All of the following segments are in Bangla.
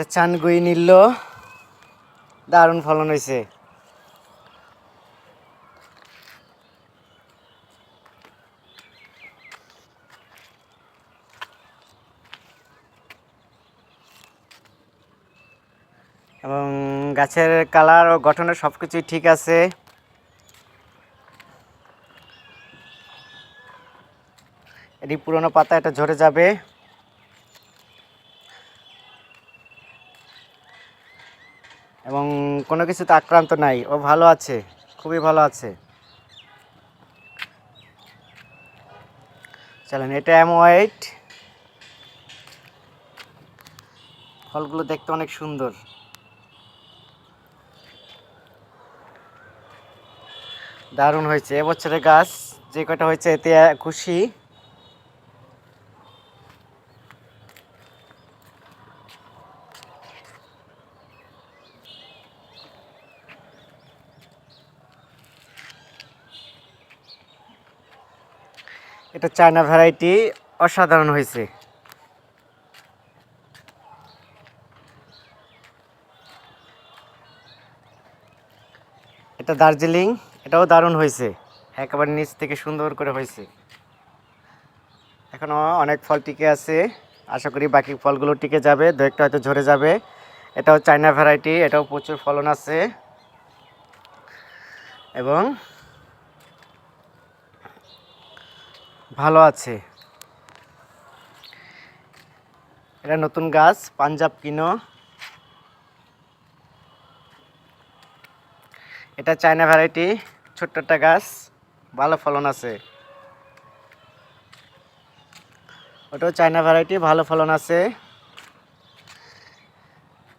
এটা চানগুই নিল। দারুণ ফলন হয়েছে এবং গাছের কালার ও গঠনের সব কিছুই ঠিক আছে। এটি পুরনো পাতা, এটা ঝরে যাবে। এবং কোনো কিছুতে আক্রান্ত নাই। ও ভালো আছে, খুবই ভালো আছে। চলেন, এটা হোয়াইট ফলগুলো দেখতে অনেক সুন্দর। দারুণ হয়েছে। এবছরের গাছ যে কটা হয়েছে, এতে খুশি। এটা চায়না ভ্যারাইটি অসাধারণ হয়েছে। এটা দার্জিলিং, এটাও দারুণ হয়েছে। একেবারে নিচ থেকে সুন্দর করে হয়েছে। এখনও অনেক ফল টিকে আছে। আশা করি বাকি ফলগুলো টিকে যাবে, দু একটা হয়তো ঝরে যাবে। এটাও চায়না ভ্যারাইটি এটাও প্রচুর ফলন আছে। এবং ভালো আছে। এটা নতুন গাছ, পাঞ্জাব কিনো। এটা চায়না ভ্যারাইটি, ছোট্ট একটা গাছ, ভালো ফলন আছে। ওটাও চায়না ভ্যারাইটি, ভালো ফলন আছে।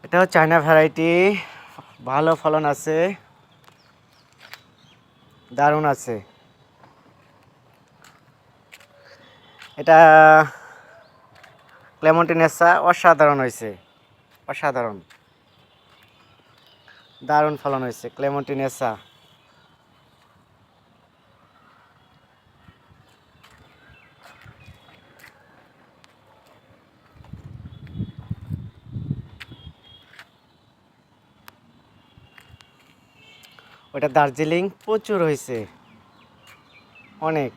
এটাও চায়না ভ্যারাইটি, ভালো ফলন আছে। দারুণ আছে। এটা ক্লেমন্টিনেসা অসাধারণ হয়েছে। অসাধারণ। দারুণ ফলন হয়েছে ক্লেমন্টিনেসা ওটা দার্জিলিং প্রচুর হয়েছে। অনেক।